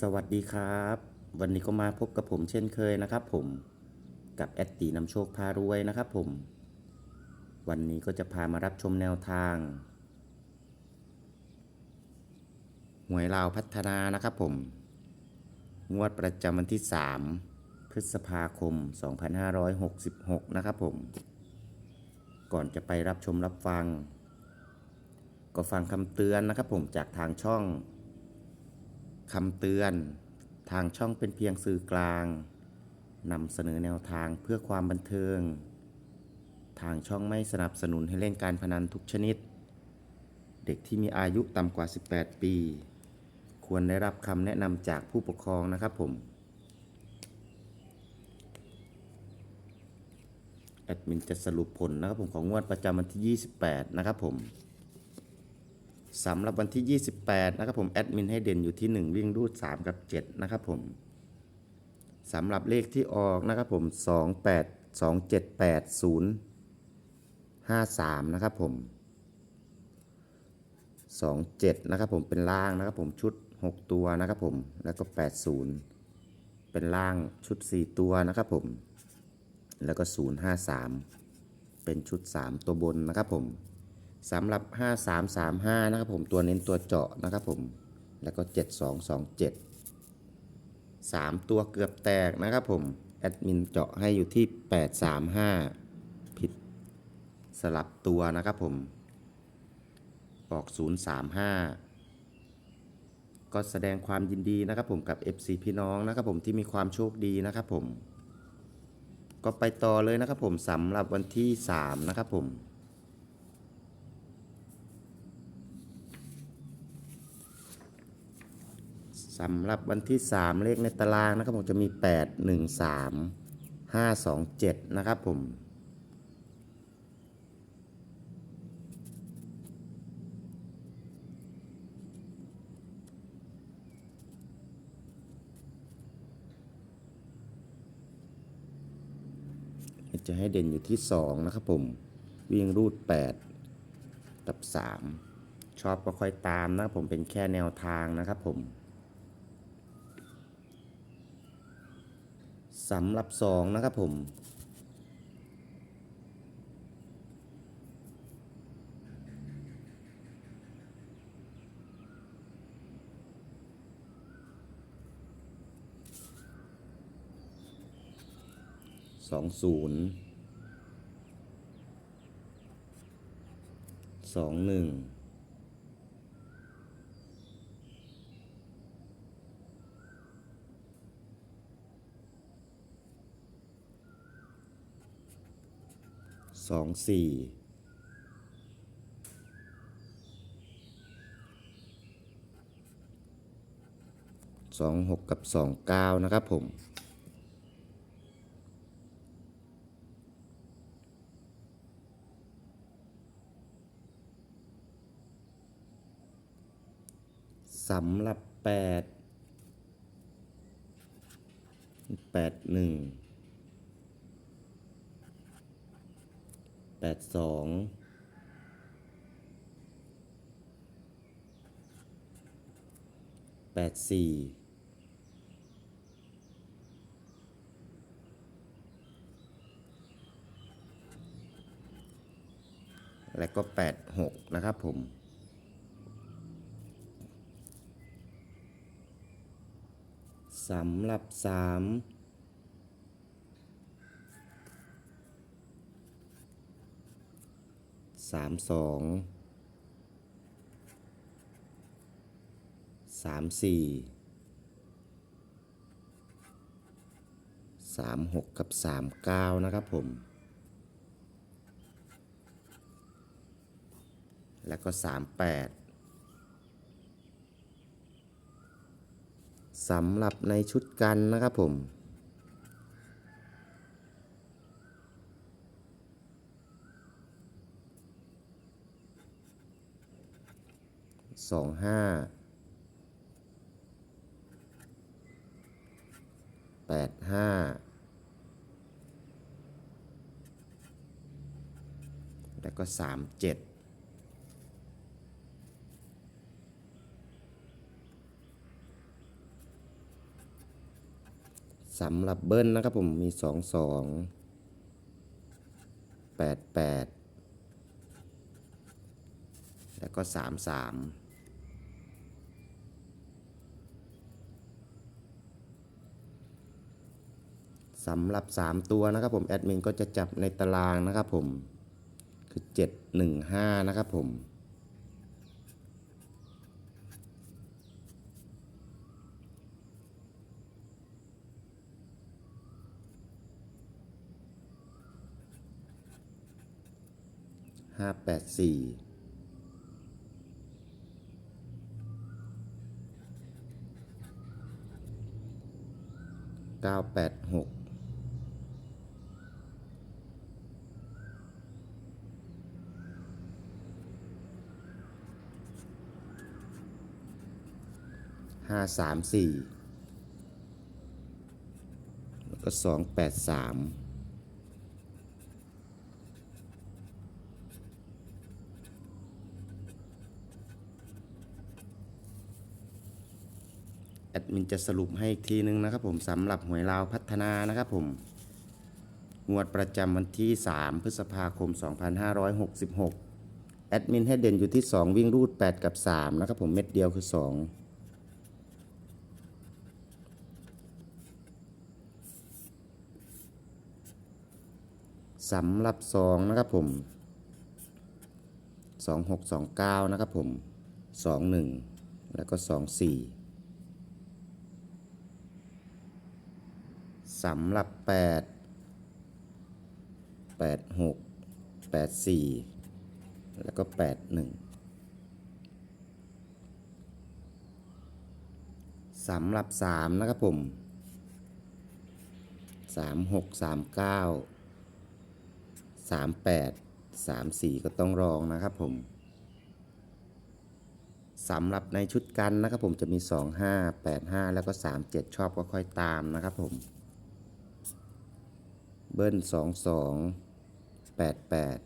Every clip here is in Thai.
สวัสดีครับ วันนี้ก็มาพบกับผมเช่นเคยนะครับ ผมกับแอดตีนำโชคพารวยนะครับ ผม วันนี้ก็จะพามารับชมแนวทางหวยลาวพัฒนานะครับผม งวดประจำวันที่ 3 พฤษภาคม 2566 นะครับผม ก่อนจะไปรับชมรับฟัง ก็ฟังคำเตือนนะครับผมจากทางช่อง คำเตือน ทางช่องเป็นเพียงสื่อกลางนำเสนอแนวทางเพื่อความบันเทิง ทางช่องไม่สนับสนุนให้เล่นการพนันทุกชนิด เด็กที่มีอายุต่ำกว่า 18 ปี ควรได้รับคำแนะนำจากผู้ปกครองนะครับผม แอดมินจะสรุปผลนะครับผมของงวดประจำวันที่ 28 นะครับผม สำหรับวันที่ 28 นะครับผมแอดมินให้เด่นอยู่ที่ 1 วิ่งรูด 3 กับ 7 นะครับผมสำหรับเลขที่ออกนะครับผม 28 278 0 53 นะครับผม 27 นะครับผมเป็นล่างนะครับผมชุด 6 ตัวนะครับผมแล้วก็ 80 เป็นล่างชุด 4 ตัวนะครับผม แล้วก็ 053 เป็นชุด 3 ตัวบนนะครับผม สำหรับ 5335 นะครับผมตัวเน้นตัวเจาะนะครับผมแล้วก็ 7227 3 ตัวเกือบแตกนะครับผมแอดมินเจาะให้อยู่ที่ 835 ผิดสลับตัวนะครับผมออก 035 ก็แสดงความยินดีนะครับผมกับ FC พี่น้องนะครับผมที่มีความโชคดีนะครับผม ก็ไปต่อเลยนะครับผมสำหรับวันที่ 3 นะครับผม สำหรับวันที่ 3 เลขในตารางนะครับผมจะมี 8 1 3 5 2 7 นะครับผม จะให้เด่นอยู่ที่ 2 นะครับผม วิ่งรูด 8 กับ 3 ชอบก็ค่อยตามนะครับผมเป็นแค่แนวทางนะครับผม สำหรับ2นะครับผมสองศูนย์สองหนึ่ง ส องสี่สองหกกับสองเก้านะครับผมสำหรับแปดแปดหนึ่ง แปดสองแปดสี่และก็แปดหกนะครับผม สำหรับสาม สามสองสามสี่สามหกกับสามเก้านะครับผม แล้วก็สามแปดสำหรับในชุดกันนะครับผม สองห้าแปดห้าแล้วก็สามเจ็ดสำหรับเบิ้ลนะครับผมมีสองสองแปดแปดแล้วก็สามสาม สำหรับ 3 ตัวนะครับผมแอดมินก็จะจับในตารางนะครับผมคือ 715 นะครับผมห้าแปดสี่เก้าแปดหก ห้าสามสี่แล้วก็สองแปดสามแอดมินจะสรุปให้อีกทีนึงนะครับผมสำหรับหวยลาวพัฒนานะครับผม งวดประจำวันที่ 3 พฤษภาคม 2566 แอดมินให้เด่นอยู่ที่ 2 วิ่งรูด 8 กับ 3 นะครับผมเม็ดเดียวคือ 2 สำหรับ2นะครับผม 2629 นะครับผม 21 แล้วก็ 24สำหรับ 8 8 6 8 4 แล้วก็ 8 1สำหรับ 3 นะครับผม 3639 38 34 ก็ต้องรองนะครับผมสำหรับในชุดกันนะครับผมจะมี 25 85 แล้วก็ 37 ชอบก็ค่อยตามนะครับผม เบิ้ล 22 88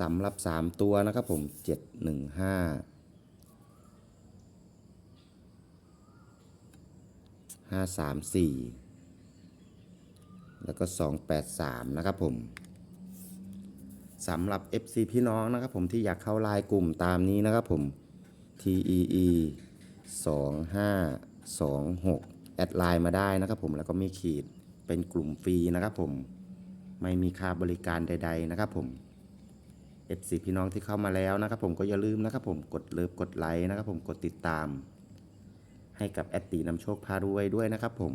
สำหรับ 3 ตัวนะครับผม 715 534 แล้วก็สองแปดสามนะครับผมสำหรับ FC พี่น้องนะครับผมที่อยากเข้าไลน์กลุ่มตามนี้นะครับผม TEE 2526 แอดไลน์มาได้นะครับผมแล้วก็มีขีดเป็นกลุ่มฟรีนะครับผม ไม่มีค่าบริการใด ๆ นะครับผม FC พี่น้องที่เข้ามาแล้วนะครับผมก็อย่าลืมนะครับผมกดเลิฟกดไลค์นะครับผมกดติดตาม ให้กับแอดตีนำโชคพารวยด้วยนะครับผม